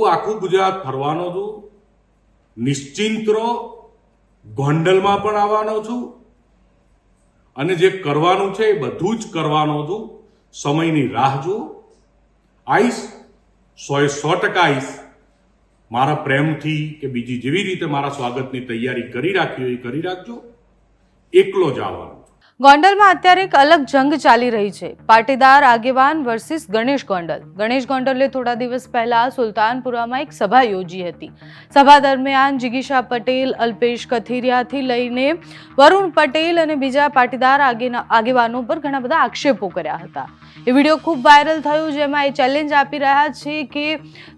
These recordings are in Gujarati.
હું આખું ગુજરાત ફરવાનો છું. નિશ્ચિંત રહો ગોંડલમાં પણ આવવાનો છું. અને જે કરવાનું છે એ બધું જ કરવાનો છું. સમયની રાહ જુઓ. આઈશ, સોએ સો ટકા આઈશ. મારા પ્રેમથી કે બીજી જેવી રીતે મારા સ્વાગતની તૈયારી કરી રાખી હોય કરી રાખજો. એકલો જ આવવાનો. ગોંડલમાં અત્યારે એક અલગ જંગ ચાલી રહી છે. પાટીદાર આગેવાન વર્સિસ ગણેશ ગોંડલ. ગણેશ ગોંડલે થોડા દિવસ પહેલા સુલતાનપુરામાં એક સભા યોજી હતી. સભા દરમિયાન જિગીશા પટેલ, અલ્પેશ કથિરિયાથી લઈને વરુણ પટેલ અને બીજા પાટીદાર આગેવાનો પર ઘણા બધા આક્ષેપો કર્યા હતા. એ વીડિયો ખૂબ વાયરલ થયું જેમાં એ ચેલેન્જ આપી રહ્યા છે કે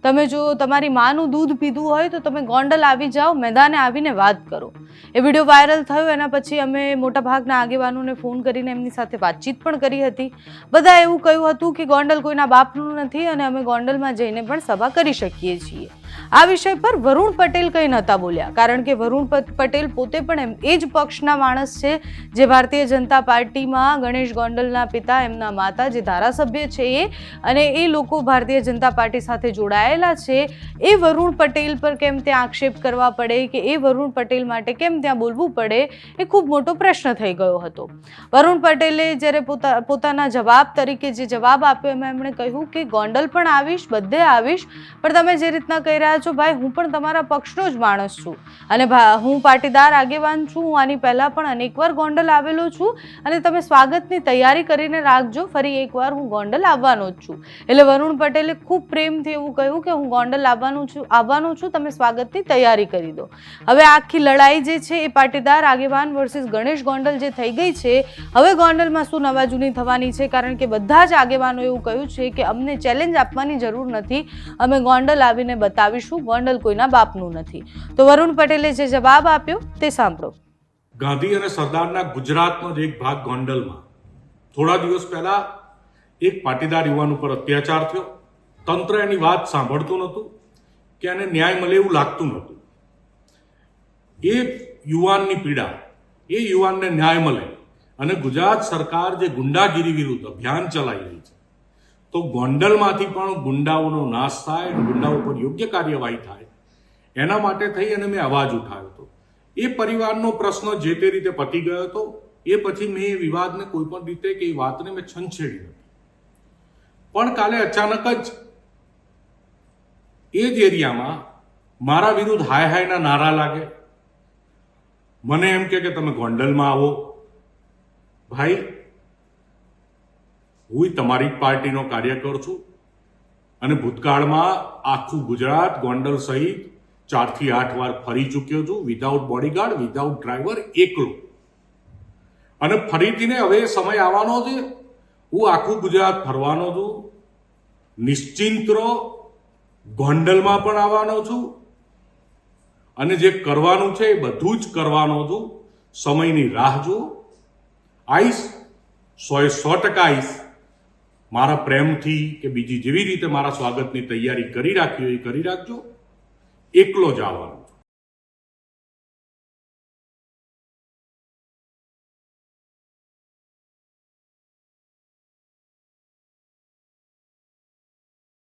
તમે જો તમારી માનું દૂધ પીધું હોય તો તમે ગોંડલ આવી જાઓ, મેદાને આવીને વાત કરો. એ વીડિયો વાયરલ થયો. એના પછી અમે મોટાભાગના આગેવાનોને ફોન કરીને એમની સાથે વાતચીત પણ કરી હતી. બધા એવું કહ્યું હતું કે ગોંડલ કોઈના બાપનું નથી અને અમે ગોંડલમાં જઈને પણ સભા કરી શકીએ છીએ. આ વિષય પર વરુણ પટેલ કંઈ નહોતા બોલ્યા. કારણ કે વરુણ પટેલ પોતે પણ એમ, એ જ પક્ષના માણસ છે જે ભારતીય જનતા પાર્ટીમાં ગણેશ ગોંડલના પિતા, એમના માતા જે ધારાસભ્ય છે એ, અને એ લોકો ભારતીય જનતા પાર્ટી સાથે જોડાયેલા છે. એ વરુણ પટેલ પર કેમ ત્યાં આક્ષેપ કરવા પડે કે એ વરુણ પટેલ માટે કેમ ત્યાં બોલવું પડે, એ ખૂબ મોટો પ્રશ્ન થઈ ગયો હતો. વરુણ પટેલે જ્યારે પોતા, પોતાના જવાબ તરીકે જે જવાબ આપ્યો, એમાં એમણે કહ્યું કે ગોંડલ પણ આવીશ, બધે આવીશ, પણ તમે જે રીતના કહી રહ્યા છો. ભાઈ, હું પણ તમારા પક્ષનો જ માણસ છું. અને હું પાટીદાર આગેવાન છું. હું આની પહેલાં પણ અનેકવાર ગોંડલ આવેલો છું. અને તમે સ્વાગતની તૈયારી કરીને રાખજો. ફરી એકવાર હું ગોંડલ આવવાનો જ છું. એટલે વરુણ પટેલે ખૂબ પ્રેમથી એવું કહ્યું કે હું ગોંડલ આવવાનું છું આવવાનું છું. તમે સ્વાગતની તૈયારી કરી દો. હવે આખી લડાઈ જે છે એ પાટીદાર આગેવાન વર્સિસ ગણેશ ગોંડલ જે થઈ ગઈ છે, હવે ગોંડલમાં શું નવા જૂની થવાની છે? કારણ કે બધા જ આગેવાનો એવું કહ્યું છે કે અમને ચેલેન્જ આપવાની જરૂર નથી. અમે ગોંડલ આવીને બતાવીશું વર્ણલ કોઈના બાપનું નથી. તો વરુણ પટેલે જે જવાબ આપ્યો તે સાંભળો. ગાંધી અને સરદારના ગુજરાતનો જ એક ભાગ ગોંડલમાં. થોડા દિવસ પહેલા એક પાટીદાર યુવાન ઉપર અત્યાચાર થયો. તંત્ર એની વાત સાંભળતું નહોતું કે એને ન્યાય મળે એવું લાગતું નહોતું. એ યુવાનની પીડા, એ યુવાનને ન્યાય મળે અને ગુજરાત સરકાર જે ગુંડાગીરી વિરુદ્ધ અભિયાન ચલાવી રહી છે તો ગોંડલમાંથી પણ ગુંડાઓનો નાશ થાય અને ગુંડાઓ પર યોગ્ય કાર્યવાહી થાય, એના માટે થઈ અને મેં અવાજ ઉઠાવ્યો હતો. એ પરિવારનો પ્રશ્ન જે તે રીતે પતી ગયો હતો, એ પછી મેં એ વિવાદને કોઈ પણ રીતે કે એ વાતને મેં છંછેડી હતી પણ કાલે અચાનક જ એ જ એરિયામાં મારા વિરુદ્ધ હાય હાયના નારા લાગે. મને એમ કે કે તમે ગોંડલમાં આવો. ભાઈ હું તમારી પાર્ટીનો કાર્યકર છું. અને ભૂતકાળમાં આખું ગુજરાત ગોંડલ સહિત ચારથી આઠ વાર ફરી ચૂક્યો છું. વિધાઉટ બોડીગાર્ડ વિધાઉટ ડ્રાઈવર એકલો. અને ફરીથીને હવે સમય આવવાનો છે. હું આખું ગુજરાત ફરવાનો છું. નિશ્ચિંત રહો. ગોંડલમાં પણ આવવાનો છું. અને જે કરવાનું છે એ બધું જ કરવાનો છું. સમયની રાહ જુઓ. આઈશ. સોએ સો ટકા આઈશ. મારા પ્રેમથી કે બીજી જેવી રીતે મારા સ્વાગતની તૈયારી કરી રાખી હોય કરી રાખજો. એકલો જ આવવાનો.